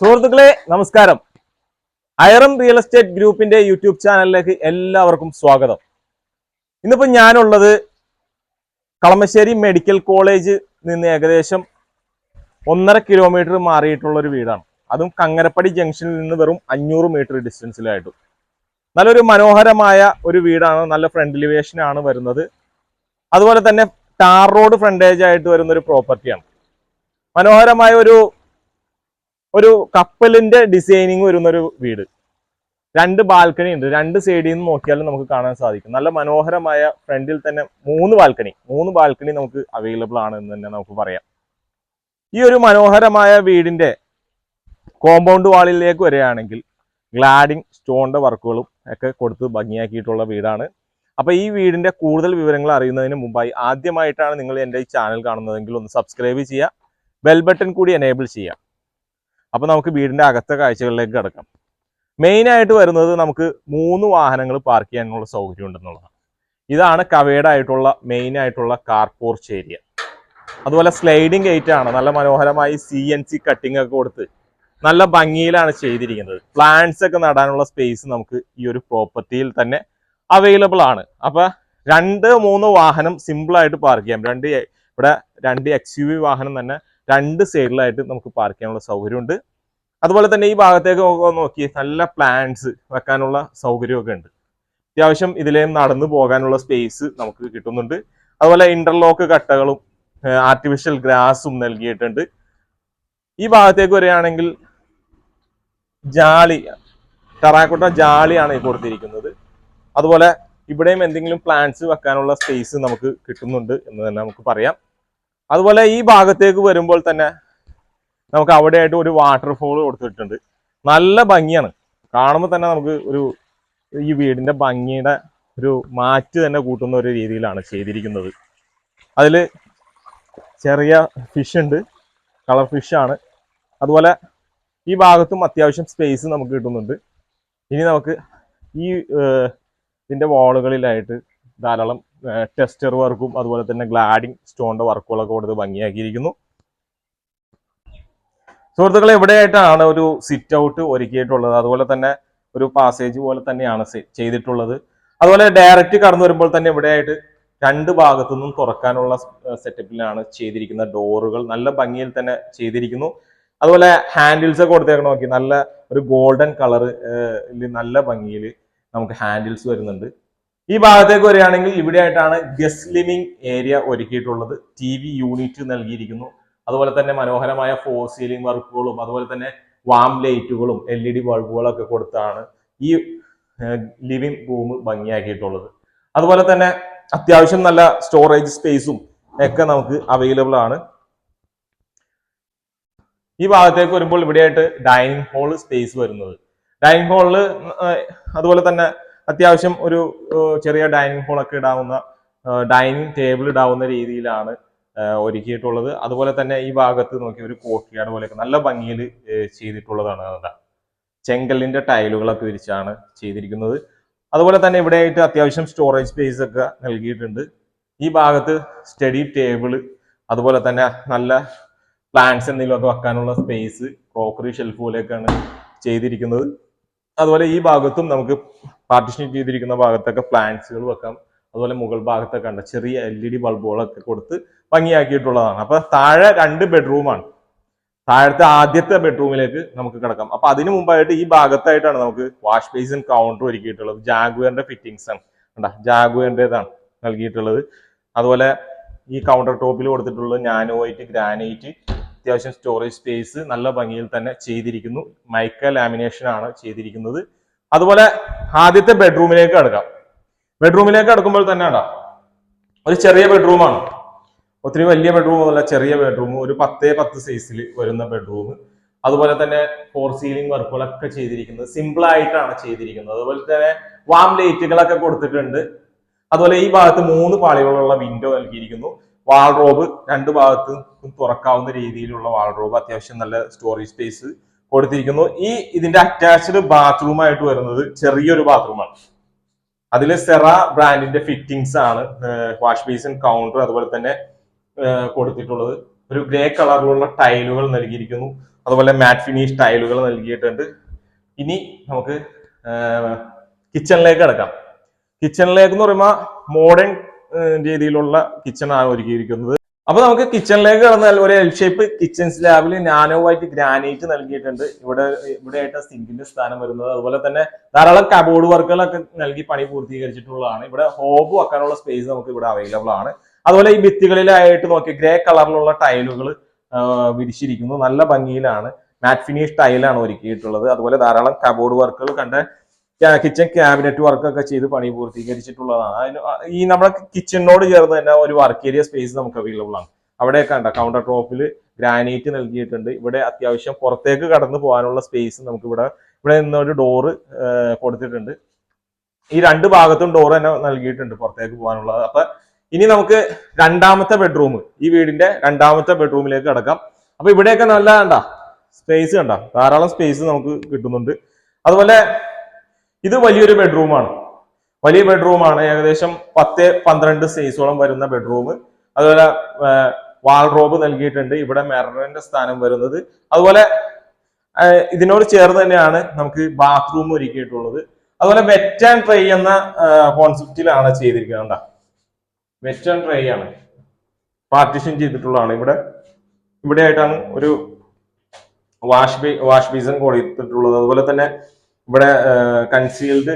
സുഹൃത്തുക്കളെ നമസ്കാരം. Ayaram real estate ഗ്രൂപ്പിന്റെ യൂട്യൂബ് ചാനലിലേക്ക് എല്ലാവർക്കും സ്വാഗതം. ഇന്നിപ്പോ ഞാനുള്ളത് കളമശ്ശേരി മെഡിക്കൽ കോളേജ് നിന്ന് ഏകദേശം ഒന്നര കിലോമീറ്റർ മാറിയിട്ടുള്ള ഒരു വീടാണ്. അതും കങ്ങരപ്പടി ജംഗ്ഷനിൽ നിന്ന് വെറും അഞ്ഞൂറ് മീറ്റർ ഡിസ്റ്റൻസിലായിട്ടും നല്ലൊരു മനോഹരമായ ഒരു വീടാണ് നല്ല ഫ്രണ്ട് ആണ് വരുന്നത്. അതുപോലെ തന്നെ ടാർ റോഡ് ഫ്രണ്ടേജ് ആയിട്ട് വരുന്ന ഒരു പ്രോപ്പർട്ടിയാണ് മനോഹരമായ ഒരു ഒരു കപ്പലിന്റെ ഡിസൈനിങ് വരുന്ന ഒരു വീട്. രണ്ട് ബാൽക്കണി ഉണ്ട്. രണ്ട് സൈഡിൽ നിന്ന് നോക്കിയാലും നമുക്ക് കാണാൻ സാധിക്കും. നല്ല മനോഹരമായ ഫ്രണ്ടിൽ തന്നെ മൂന്ന് ബാൽക്കണി മൂന്ന് ബാൽക്കണി നമുക്ക് അവൈലബിൾ ആണ് എന്ന് തന്നെ നമുക്ക് പറയാം. ഈ ഒരു മനോഹരമായ വീടിന്റെ കോമ്പൗണ്ട് വാളിലേക്ക് വരികയാണെങ്കിൽ ഗ്ലാഡിങ് സ്റ്റോണിന്റെ വർക്കുകളും ഒക്കെ കൊടുത്ത് ഭംഗിയാക്കിയിട്ടുള്ള വീടാണ്. അപ്പൊ ഈ വീടിന്റെ കൂടുതൽ വിവരങ്ങൾ അറിയുന്നതിന് മുമ്പായി ആദ്യമായിട്ടാണ് നിങ്ങൾ എന്റെ ഈ ചാനൽ കാണുന്നതെങ്കിൽ ഒന്ന് സബ്സ്ക്രൈബ് ചെയ്യുക. ബെൽ ബട്ടൺ കൂടി എനേബിൾ ചെയ്യുക. അപ്പൊ നമുക്ക് വീടിന്റെ അകത്തെ കാഴ്ചകളിലേക്ക് കിടക്കാം. മെയിൻ ആയിട്ട് വരുന്നത് നമുക്ക് മൂന്ന് വാഹനങ്ങൾ പാർക്ക് ചെയ്യാനുള്ള സൗകര്യം ഉണ്ടെന്നുള്ളതാണ്. ഇതാണ് കവേഡ് ആയിട്ടുള്ള മെയിൻ ആയിട്ടുള്ള കാർ പോർച്ച് ഏരിയ അതുപോലെ സ്ലൈഡിംഗ് ഗേറ്റ് ആണ്. നല്ല മനോഹരമായി സി എൻ സി കട്ടിംഗ് ഒക്കെ കൊടുത്ത് നല്ല ഭംഗിയിലാണ് ചെയ്തിരിക്കുന്നത്. പ്ലാന്റ്സ് ഒക്കെ നടാനുള്ള സ്പേസ് നമുക്ക് ഈ ഒരു പ്രോപ്പർട്ടിയിൽ തന്നെ അവൈലബിൾ ആണ്. അപ്പൊ രണ്ട് മൂന്ന് വാഹനം സിമ്പിൾ ആയിട്ട് പാർക്ക് ചെയ്യാം. രണ്ട് ഇവിടെ രണ്ട് എക്സ് യു വി വാഹനം തന്നെ രണ്ട് സൈഡിലായിട്ട് നമുക്ക് പാർക്ക് ചെയ്യാനുള്ള സൗകര്യമുണ്ട്. അതുപോലെ തന്നെ ഈ ഭാഗത്തേക്ക് നോക്കി നല്ല പ്ലാന്റ്സ് വെക്കാനുള്ള സൗകര്യമൊക്കെ ഉണ്ട്. അത്യാവശ്യം ഇതിലേയും നടന്നു പോകാനുള്ള സ്പേസ് നമുക്ക് കിട്ടുന്നുണ്ട്. അതുപോലെ ഇന്റർലോക്ക് കട്ടകളും ആർട്ടിഫിഷ്യൽ ഗ്രാസും നൽകിയിട്ടുണ്ട്. ഈ ഭാഗത്തേക്ക് വരികയാണെങ്കിൽ ജാളി ടെറാക്കോട്ട ജാളിയാണ് ഈ കൊടുത്തിരിക്കുന്നത്. അതുപോലെ ഇവിടെയും എന്തെങ്കിലും പ്ലാന്റ്സ് വെക്കാനുള്ള സ്പേസ് നമുക്ക് കിട്ടുന്നുണ്ട് എന്ന് തന്നെ നമുക്ക് പറയാം. അതുപോലെ ഈ ഭാഗത്തേക്ക് വരുമ്പോൾ തന്നെ നമുക്ക് അവിടെയായിട്ട് ഒരു വാട്ടർഫോൾ കൊടുത്തിട്ടുണ്ട്. നല്ല ഭംഗിയാണ്. കാണുമ്പോൾ തന്നെ നമുക്ക് ഒരു ഈ വീടിന്റെ ഭംഗിയുടെ ഒരു മാറ്റ് തന്നെ കൂട്ടുന്ന ഒരു രീതിയിലാണ് ചെയ്തിരിക്കുന്നത്. അതിൽ ചെറിയ ഫിഷ് ഉണ്ട്. കളർ ഫിഷാണ് അതുപോലെ ഈ ഭാഗത്തും അത്യാവശ്യം സ്പേസ് നമുക്ക് കിട്ടുന്നുണ്ട്. ഇനി നമുക്ക് ഈ ഇതിന്റെ വാളുകളിലായിട്ട് ധാരാളം ടെസ്റ്റർ വർക്കും അതുപോലെ തന്നെ ഗ്ലാഡിംഗ് സ്റ്റോണിന്റെ വർക്കുകളൊക്കെ കൊടുത്ത് ഭംഗിയാക്കിയിരിക്കുന്നു. സുഹൃത്തുക്കളെ ഇവിടെയായിട്ടാണ് ഒരു സിറ്റ് ഔട്ട് ഒരുക്കിയിട്ടുള്ളത്. അതുപോലെ തന്നെ ഒരു പാസേജ് പോലെ തന്നെയാണ് ചെയ്തിട്ടുള്ളത്. അതുപോലെ ഡയറക്റ്റ് കടന്നു വരുമ്പോൾ തന്നെ ഇവിടെയായിട്ട് രണ്ട് ഭാഗത്തു നിന്നും തുറക്കാനുള്ള സെറ്റപ്പിലാണ് ചെയ്തിരിക്കുന്ന ഡോറുകൾ നല്ല ഭംഗിയിൽ തന്നെ ചെയ്തിരിക്കുന്നു. അതുപോലെ ഹാൻഡിൽസ് ഒക്കെ കൊടുത്തേക്കണ നോക്കി. നല്ല ഒരു ഗോൾഡൻ കളർ നല്ല ഭംഗിയിൽ നമുക്ക് ഹാൻഡിൽസ് വരുന്നുണ്ട്. ഈ ഭാഗത്തേക്ക് വരികയാണെങ്കിൽ ഇവിടെയായിട്ടാണ് ഗസ്റ്റ് ലിവിംഗ് ഏരിയ ഒരുക്കിയിട്ടുള്ളത്. ടി വി യൂണിറ്റ് നൽകിയിരിക്കുന്നു. അതുപോലെ തന്നെ മനോഹരമായ ഫോർ സീലിംഗ് വർക്കുകളും അതുപോലെ തന്നെ വാം ലൈറ്റുകളും എൽ ഇ ഡി ഒക്കെ കൊടുത്താണ് ഈ ലിവിംഗ് റൂം ഭംഗിയാക്കിയിട്ടുള്ളത്. അതുപോലെ തന്നെ അത്യാവശ്യം നല്ല സ്റ്റോറേജ് സ്പേസും ഒക്കെ നമുക്ക് അവൈലബിൾ ആണ്. ഈ ഭാഗത്തേക്ക് വരുമ്പോൾ ഇവിടെയായിട്ട് ഡൈനിങ് ഹാൾ സ്പേസ് വരുന്നത്. ഡൈനിങ് ഹാളിൽ അതുപോലെ തന്നെ അത്യാവശ്യം ഒരു ചെറിയ ഡൈനിങ് ഹോളൊക്കെ ഇടാവുന്ന ഡൈനിങ് ടേബിൾ ഇടാവുന്ന രീതിയിലാണ് ഒരുക്കിയിട്ടുള്ളത്. അതുപോലെ തന്നെ ഈ ഭാഗത്ത് നോക്കി ഒരു കോട്ടിയാട് പോലെയൊക്കെ നല്ല ഭംഗിയിൽ ചെയ്തിട്ടുള്ളതാണ് അതാ ചെങ്കലിന്റെ ടൈലുകളൊക്കെ വിരിച്ചാണ് ചെയ്തിരിക്കുന്നത്. അതുപോലെ തന്നെ ഇവിടെയായിട്ട് അത്യാവശ്യം സ്റ്റോറേജ് സ്പേസ് ഒക്കെ നൽകിയിട്ടുണ്ട്. ഈ ഭാഗത്ത് സ്റ്റഡി ടേബിൾ അതുപോലെ തന്നെ നല്ല പ്ലാന്റ്സ് എന്തെങ്കിലുമൊക്കെ വെക്കാനുള്ള സ്പേസ് ക്രോക്കറി ഷെൽഫ് പോലെയൊക്കെയാണ് ചെയ്തിരിക്കുന്നത്. അതുപോലെ ഈ ഭാഗത്തും നമുക്ക് പാർട്ടിഷൻ ചെയ്തിരിക്കുന്ന ഭാഗത്തൊക്കെ പ്ലാന്റ്സുകൾ വെക്കാം. അതുപോലെ മുകൾ ഭാഗത്തൊക്കെ ഉണ്ട് ചെറിയ എൽ ഇ ഡി ബൾബുകളൊക്കെ കൊടുത്ത് ഭംഗിയാക്കിയിട്ടുള്ളതാണ്. അപ്പൊ താഴെ രണ്ട് ബെഡ്റൂമാണ് താഴത്തെ ആദ്യത്തെ ബെഡ്റൂമിലേക്ക് നമുക്ക് കിടക്കാം. അപ്പൊ അതിനു മുമ്പായിട്ട് ഈ ഭാഗത്തായിട്ടാണ് നമുക്ക് വാഷ് ബേസിൻ കൗണ്ടർ ഒരുക്കിയിട്ടുള്ളത്. ജാഗുവറിന്റെ ഫിറ്റിംഗ്സ് ആണ്. കണ്ടാ ജാഗുവറിന്റേതാണ് നൽകിയിട്ടുള്ളത്. അതുപോലെ ഈ കൗണ്ടർ ടോപ്പിൽ കൊടുത്തിട്ടുള്ളത് നാനോ വൈറ്റ് ഗ്രാനൈറ്റ് അത്യാവശ്യം സ്റ്റോറേജ് സ്പേസ് നല്ല ഭംഗിയിൽ തന്നെ ചെയ്തിരിക്കുന്നു. മൈക്ക ലാമിനേഷൻ ആണ് ചെയ്തിരിക്കുന്നത്. അതുപോലെ ആദ്യത്തെ ബെഡ്റൂമിലേക്ക് കടക്കാം. ബെഡ്റൂമിലേക്ക് കടക്കുമ്പോൾ തന്നെ ഉണ്ടാ ഒരു ചെറിയ ബെഡ്റൂമാണ് ഒത്തിരി വലിയ ബെഡ്റൂം അല്ല ചെറിയ ബെഡ്റൂം ഒരു പത്തേ പത്ത് സൈസിൽ വരുന്ന ബെഡ്റൂം അതുപോലെ തന്നെ ഫോർ സീലിംഗ് വർക്കുകളൊക്കെ ചെയ്തിരിക്കുന്നത്. സിമ്പിൾ ആയിട്ടാണ് ചെയ്തിരിക്കുന്നത്. അതുപോലെ തന്നെ വാം ലൈറ്റുകളൊക്കെ കൊടുത്തിട്ടുണ്ട്. അതുപോലെ ഈ ഭാഗത്ത് മൂന്ന് പാളികളുള്ള വിൻഡോ നൽകിയിരിക്കുന്നു. വാൾറോബ് രണ്ട് ഭാഗത്തും തുറക്കാവുന്ന രീതിയിലുള്ള വാൾഡ്രോബ് അത്യാവശ്യം നല്ല സ്റ്റോറേജ് സ്പേസ് കൊടുത്തിരിക്കുന്നു. ഈ ഇതിന്റെ അറ്റാച്ച്ഡ് ബാത്റൂം ആയിട്ട് വരുന്നത് ചെറിയൊരു ബാത്റൂമാണ് അതിൽ സെറ ബ്രാൻഡിന്റെ ഫിറ്റിംഗ്സ് ആണ് വാഷ് ബേസിൻ കൗണ്ടർ അതുപോലെ തന്നെ കൊടുത്തിട്ടുള്ളത്. ഒരു ഗ്രേ കളറിലുള്ള ടൈലുകൾ നൽകിയിരിക്കുന്നു. അതുപോലെ മാറ്റ് ഫിനിഷ് ടൈലുകൾ നൽകിയിട്ടുണ്ട്. ഇനി നമുക്ക് കിച്ചണിലേക്ക് കിടക്കാം. കിച്ചണിലേക്ക് എന്ന് പറയുമ്പോൾ മോഡേൺ രീതിയിലുള്ള കിച്ചൺ ആണ് ഒരുക്കിയിരിക്കുന്നത്. അപ്പൊ നമുക്ക് കിച്ചണിലേക്ക് കടന്നാൽ ഒരു എൽ ഷേപ്പ് കിച്ചൺ സ്ലാബിൽ നാനോ വൈറ്റ് ഗ്രാനൈറ്റ് നൽകിയിട്ടുണ്ട്. ഇവിടെ ഇവിടെ ആയിട്ട് സിങ്കിന്റെ സ്ഥാനം വരുന്നത്. അതുപോലെ തന്നെ ധാരാളം കബോർഡ് വർക്കുകളൊക്കെ നൽകി പണി പൂർത്തീകരിച്ചിട്ടുള്ളതാണ്. ഇവിടെ ഹോബ് വെക്കാനുള്ള സ്പേസ് നമുക്ക് ഇവിടെ അവൈലബിൾ ആണ്. അതുപോലെ ഈ ഭിത്തികളിലായിട്ട് നോക്കി ഗ്രേ കളറിലുള്ള ടൈലുകൾ വിരിച്ചിരിക്കുന്നു. നല്ല ഭംഗിയിലാണ്. മാറ്റ് ഫിനിഷ് ടൈലാണ് ഒരുക്കിയിട്ടുള്ളത്. അതുപോലെ ധാരാളം കബോർഡ് വർക്കുകൾ കണ്ട കിച്ചൺ ക്യാബിനറ്റ് വർക്കൊക്കെ ചെയ്ത് പണി പൂർത്തീകരിച്ചിട്ടുള്ളതാണ്. അതിന് ഈ നമ്മുടെ കിച്ചണിനോട് ചേർന്ന് തന്നെ ഒരു വർക്ക് ഏരിയ സ്പേസ് നമുക്ക് അവൈലബിൾ ആണ്. അവിടെയൊക്കെ ഉണ്ട്. കൗണ്ടർ ടോപ്പിൽ ഗ്രാനൈറ്റ് നൽകിയിട്ടുണ്ട്. ഇവിടെ അത്യാവശ്യം പുറത്തേക്ക് കടന്നു പോകാനുള്ള സ്പേസ് നമുക്ക് ഇവിടെ ഇവിടെ നിന്ന് ഒരു ഡോറ് കൊടുത്തിട്ടുണ്ട്. ഈ രണ്ട് ഭാഗത്തും ഡോർ തന്നെ നൽകിയിട്ടുണ്ട് പുറത്തേക്ക് പോകാനുള്ളത്. അപ്പൊ ഇനി നമുക്ക് രണ്ടാമത്തെ ബെഡ്റൂം ഈ വീടിന്റെ രണ്ടാമത്തെ ബെഡ്റൂമിലേക്ക് കിടക്കാം. അപ്പൊ ഇവിടെയൊക്കെ നല്ല കണ്ട സ്പേസ് കണ്ട. ധാരാളം സ്പേസ് നമുക്ക് കിട്ടുന്നുണ്ട്. അതുപോലെ ഇത് വലിയൊരു ബെഡ്റൂമാണ് വലിയ ബെഡ്റൂമാണ് ഏകദേശം പത്ത് പന്ത്രണ്ട് സൈസോളം വരുന്ന ബെഡ്റൂം അതുപോലെ വാൾറോബ് നൽകിയിട്ടുണ്ട്. ഇവിടെ മെററിന്റെ സ്ഥാനം വരുന്നത്. അതുപോലെ ഇതിനോട് ചേർന്ന് തന്നെയാണ് നമുക്ക് ബാത്റൂം ഒരുക്കിയിട്ടുള്ളത്. അതുപോലെ വെറ്റ് ആൻഡ് ട്രൈ എന്ന കോൺസെപ്റ്റിലാണ് ചെയ്തിരിക്കുന്നത്. വെറ്റ് ആൻഡ് ട്രൈ ആണ്. പാർട്ടിഷൻ ചെയ്തിട്ടുള്ളതാണ് ഇവിടെ. ഇവിടെ ആയിട്ടാണ് ഒരു വാഷ് വാഷ് ബീസൺ കൊടുത്തിട്ടുള്ളത്. അതുപോലെ തന്നെ ഇവിടെ കൺസീൽഡ്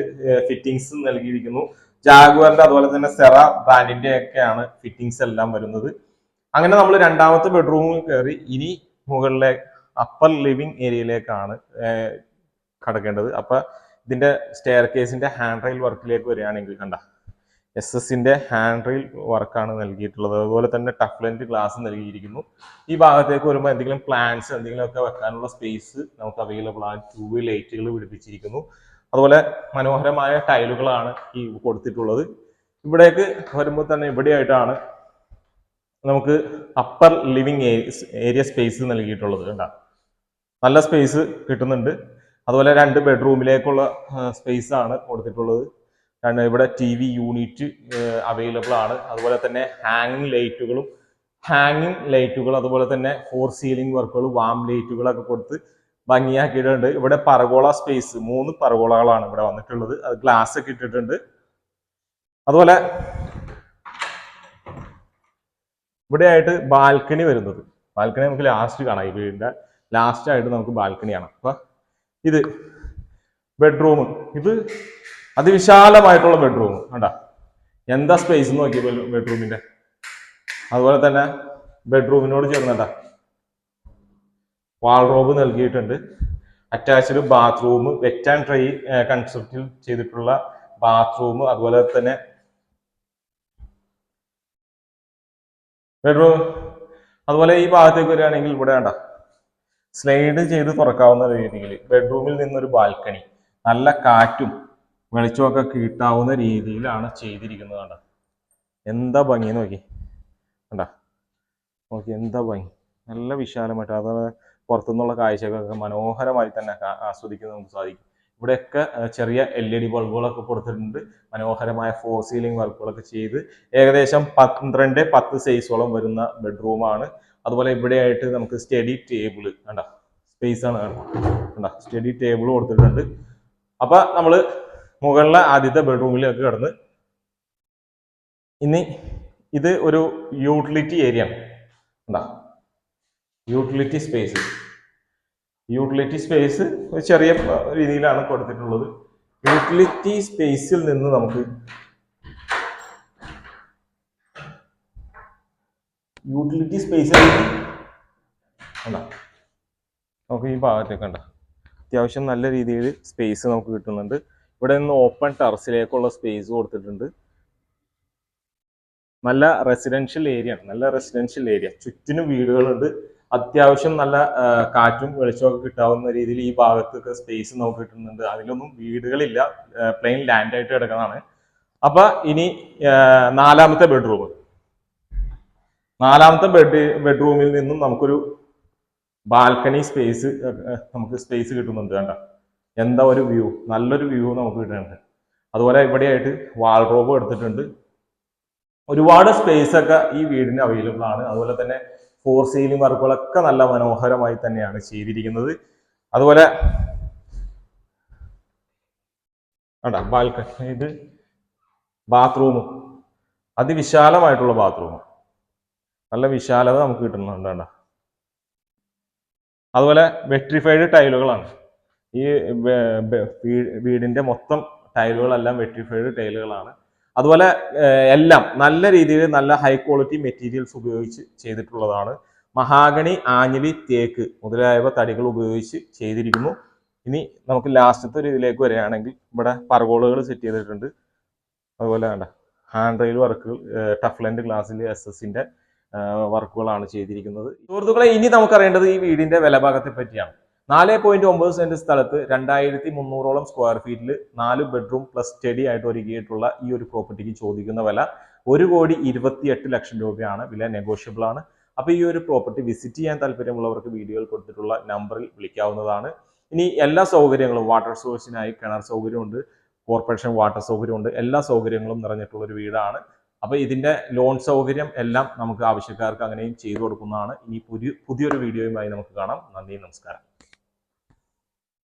ഫിറ്റിംഗ്സ് നൽകിയിരിക്കുന്നു. ജാഗുവറിന്റെ അതുപോലെ തന്നെ സെറ ബ്രാൻഡിന്റെ ഒക്കെയാണ് ഫിറ്റിംഗ്സ് എല്ലാം വരുന്നത്. അങ്ങനെ നമ്മൾ രണ്ടാമത്തെ ബെഡ്റൂമിൽ കയറി ഇനി മുകളിലെ അപ്പർ ലിവിംഗ് ഏരിയയിലേക്കാണ് കടക്കേണ്ടത്. അപ്പൊ ഇതിന്റെ സ്റ്റെയർ കേസിന്റെ ഹാൻഡ് റെയിൽ വർക്കിലേക്ക് വരികയാണെങ്കിൽ കണ്ട എസ് എസിന്റെ ഹാൻഡ് റെയിൽ വർക്കാണ് നൽകിയിട്ടുള്ളത്. അതുപോലെ തന്നെ ടഫ്ലന്റ് ഗ്ലാസ് നൽകിയിരിക്കുന്നു. ഈ ഭാഗത്തേക്ക് വരുമ്പോൾ എന്തെങ്കിലും പ്ലാന്റ്സ് എന്തെങ്കിലും ഒക്കെ വെക്കാനുള്ള സ്പേസ് നമുക്ക് അവൈലബിൾ ആണ് ട്യൂബ് ലൈറ്റുകൾ പിടിപ്പിച്ചിരിക്കുന്നു. അതുപോലെ മനോഹരമായ ടൈലുകളാണ് ഈ കൊടുത്തിട്ടുള്ളത്. ഇവിടേക്ക് വരുമ്പോൾ തന്നെ ഇവിടെയായിട്ടാണ് നമുക്ക് അപ്പർ ലിവിങ് ഏരിയ സ്പേസ് നൽകിയിട്ടുള്ളത് കണ്ട? നല്ല സ്പേസ് കിട്ടുന്നുണ്ട്. അതുപോലെ രണ്ട് ബെഡ്റൂമിലേക്കുള്ള സ്പേസ് ആണ് കൊടുത്തിട്ടുള്ളത്. കാരണം ഇവിടെ ടി വി യൂണിറ്റ് അവൈലബിൾ ആണ്. അതുപോലെ തന്നെ ഹാങ്ങിങ് ലൈറ്റുകളും ഹാങ്ങിങ് ലൈറ്റുകൾ അതുപോലെ തന്നെ ഫോർ സീലിംഗ് വർക്കുകൾ വാം ലൈറ്റുകളൊക്കെ കൊടുത്ത് ഭംഗിയാക്കിയിട്ടുണ്ട്. ഇവിടെ പറഗോള സ്പേസ് മൂന്ന് പറഗോളകളാണ് ഇവിടെ വന്നിട്ടുള്ളത്. അത് ഗ്ലാസ് ഒക്കെ ഇട്ടിട്ടുണ്ട്. അതുപോലെ ഇവിടെ ആയിട്ട് ബാൽക്കണി വരുന്നത്. ബാൽക്കണി നമുക്ക് ലാസ്റ്റ് കാണാം. ഈ വീടിന്റെ ലാസ്റ്റ് ആയിട്ട് നമുക്ക് ബാൽക്കണിയാണ് അപ്പൊ ഇത് ബെഡ്റൂം ഇത് അതിവിശാലമായിട്ടുള്ള ബെഡ്റൂം കണ്ട? എന്താ സ്പേസ് നോക്കി ബെഡ്റൂമിന്റെ അതുപോലെ തന്നെ ബെഡ്റൂമിനോട് ചേർന്നണ്ട വാൾറോബ് നൽകിയിട്ടുണ്ട്. Attached bathroom wet and dry കൺസെപ്റ്റിൽ ചെയ്തിട്ടുള്ള ബാത്റൂം അതുപോലെ തന്നെ ബെഡ്റൂം അതുപോലെ ഈ ഭാഗത്തേക്ക് വരികയാണെങ്കിൽ ഇവിടെ വേണ്ട സ്ലൈഡ് ചെയ്ത് തുറക്കാവുന്ന രീതിയിൽ ബെഡ്റൂമിൽ നിന്നൊരു ബാൽക്കണി നല്ല കാറ്റും വെളിച്ചമൊക്കെ കിട്ടാവുന്ന രീതിയിലാണ് ചെയ്തിരിക്കുന്നത് കണ്ട എന്താ ഭംഗി നോക്കി. കണ്ട? നോക്കി എന്താ ഭംഗി. നല്ല വിശാലമായിട്ട് അത് പുറത്തുനിന്നുള്ള കാഴ്ചകളൊക്കെ മനോഹരമായി തന്നെ ആസ്വദിക്കുന്ന നമുക്ക് സാധിക്കും. ഇവിടെയൊക്കെ ചെറിയ എൽ ഇ ഡി ബൾബുകളൊക്കെ കൊടുത്തിട്ടുണ്ട്. മനോഹരമായ ഫോർ സീലിംഗ് വർക്കുകളൊക്കെ ചെയ്ത് ഏകദേശം പന്ത്രണ്ട് പത്ത് സൈസോളം വരുന്ന ബെഡ്റൂമാണ് അതുപോലെ ഇവിടെയായിട്ട് നമുക്ക് സ്റ്റഡി ടേബിൾ കണ്ട? സ്പേസ് ആണ് കണ്ട? സ്റ്റഡി ടേബിൾ കൊടുത്തിട്ടുണ്ട്. അപ്പൊ നമ്മൾ മുകളിലെ ആദ്യത്തെ ബെഡ്റൂമിലേക്ക് കിടന്ന് ഇനി ഇത് ഒരു യൂട്ടിലിറ്റി ഏരിയ കണ്ടാ? Utility space. യൂട്ടിലിറ്റി സ്പേസ് ഒരു ചെറിയ രീതിയിലാണ് കൊടുത്തിട്ടുള്ളത്. യൂട്ടിലിറ്റി സ്പേസിൽ നിന്ന് നമുക്ക് യൂട്ടിലിറ്റി സ്പേസിൽ എന്താ നമുക്ക് ഈ ഭാഗത്തേക്ക് അത്യാവശ്യം നല്ല രീതിയിൽ സ്പേസ് നമുക്ക് കിട്ടുന്നുണ്ട്. ഇവിടെ നിന്ന് ഓപ്പൺ ടെറസിലേക്കുള്ള സ്പേസ് കൊടുത്തിട്ടുണ്ട്. നല്ല റെസിഡൻഷ്യൽ ഏരിയ ആണ്. നല്ല റെസിഡൻഷ്യൽ ഏരിയ ചുറ്റിനും വീടുകളുണ്ട്. അത്യാവശ്യം നല്ല കാറ്റും വെളിച്ചമൊക്കെ കിട്ടാവുന്ന രീതിയിൽ ഈ ഭാഗത്തൊക്കെ സ്പേസ് നമുക്ക് കിട്ടുന്നുണ്ട്. അതിലൊന്നും വീടുകളില്ല. പ്ലെയിൻ ലാൻഡ് ആയിട്ട് കിടക്കുന്നതാണ്. അപ്പൊ ഇനി നാലാമത്തെ ബെഡ്റൂം നാലാമത്തെ ബെഡ് ബെഡ്റൂമിൽ നിന്നും നമുക്കൊരു ബാൽക്കണി സ്പേസ് നമുക്ക് സ്പേസ് കിട്ടുന്നുണ്ട് കണ്ട? എന്താ ഒരു വ്യൂ നല്ലൊരു വ്യൂ നമുക്ക് കിട്ടുന്നുണ്ട്. അതുപോലെ ഇവിടെയായിട്ട് വാൾറോബ് എടുത്തിട്ടുണ്ട്. ഒരുപാട് സ്പേസ് ഒക്കെ ഈ വീടിന് അവൈലബിൾ ആണ്. അതുപോലെ തന്നെ ഫോർ സീലിംഗ് വർക്കുകളൊക്കെ നല്ല മനോഹരമായി തന്നെയാണ് ചെയ്തിരിക്കുന്നത്. അതുപോലെ വേണ്ട ബാൽക്കണി ഇത് ബാത്റൂമ് അതിവിശാലമായിട്ടുള്ള ബാത്റൂം നല്ല വിശാലത നമുക്ക് കിട്ടുന്നുണ്ട് അതുപോലെ വെട്രിഫൈഡ് ടൈലുകളാണ് ഈ വീടിന്റെ മൊത്തം ടൈലുകളെല്ലാം വെട്രിഫൈഡ് ടൈലുകളാണ്. അതുപോലെ എല്ലാം നല്ല രീതിയിൽ നല്ല ഹൈ ക്വാളിറ്റി മെറ്റീരിയൽസ് ഉപയോഗിച്ച് ചെയ്തിട്ടുള്ളതാണ്. മഹാഗണി ആഞ്ഞിലി തേക്ക് മുതലായവ തടികൾ ഉപയോഗിച്ച് ചെയ്തിരിക്കുന്നു. ഇനി നമുക്ക് ലാസ്റ്റത്തെ ഒരു ഇതിലേക്ക് വരികയാണെങ്കിൽ ഇവിടെ പർഗോളുകൾ സെറ്റ് ചെയ്തിട്ടുണ്ട്. അതുപോലെ വേണ്ട ഹാൻഡ് റെയിൽ വർക്കുകൾ ടഫ്ലൻഡ് ഗ്ലാസ്സിൽ എസ് എസിന്റെ വർക്കുകളാണ് ചെയ്തിരിക്കുന്നത്. സുഹൃത്തുക്കളെ ഇനി നമുക്കറിയേണ്ടത് ഈ വീടിന്റെ വിലഭാഗത്തെ പറ്റിയാണ്. നാല് പോയിന്റ് ഒമ്പത് സെന്റ് സ്ഥലത്ത് രണ്ടായിരത്തി മുന്നൂറോളം സ്ക്വയർ ഫീറ്റിൽ നാല് ബെഡ്റൂം പ്ലസ് സ്റ്റഡി ആയിട്ട് ഒരുക്കിയിട്ടുള്ള ഈ ഒരു പ്രോപ്പർട്ടിക്ക് ചോദിക്കുന്ന വില ഒരു കോടി ഇരുപത്തിയെട്ട് ലക്ഷം രൂപയാണ്. വില നെഗോഷ്യബിൾ ആണ്. അപ്പൊ ഈ ഒരു പ്രോപ്പർട്ടി വിസിറ്റ് ചെയ്യാൻ താല്പര്യമുള്ളവർക്ക് വീഡിയോയിൽ കൊടുത്തിട്ടുള്ള നമ്പറിൽ വിളിക്കാവുന്നതാണ്. ഇനി എല്ലാ സൗകര്യങ്ങളും വാട്ടർ സോഴ്സിനായി കിണർ സൗകര്യമുണ്ട് കോർപ്പറേഷൻ വാട്ടർ സൗകര്യമുണ്ട് എല്ലാ സൗകര്യങ്ങളും നിറഞ്ഞിട്ടുള്ള ഒരു വീടാണ്. അപ്പൊ ഇതിന്റെ ലോൺ സൗകര്യം എല്ലാം നമുക്ക് ആവശ്യക്കാർക്ക് അങ്ങനെയും ചെയ്തു കൊടുക്കുന്നതാണ്. ഇനി പുതിയ പുതിയൊരു വീഡിയോയുമായി നമുക്ക് കാണാം. നന്ദി നമസ്കാരം.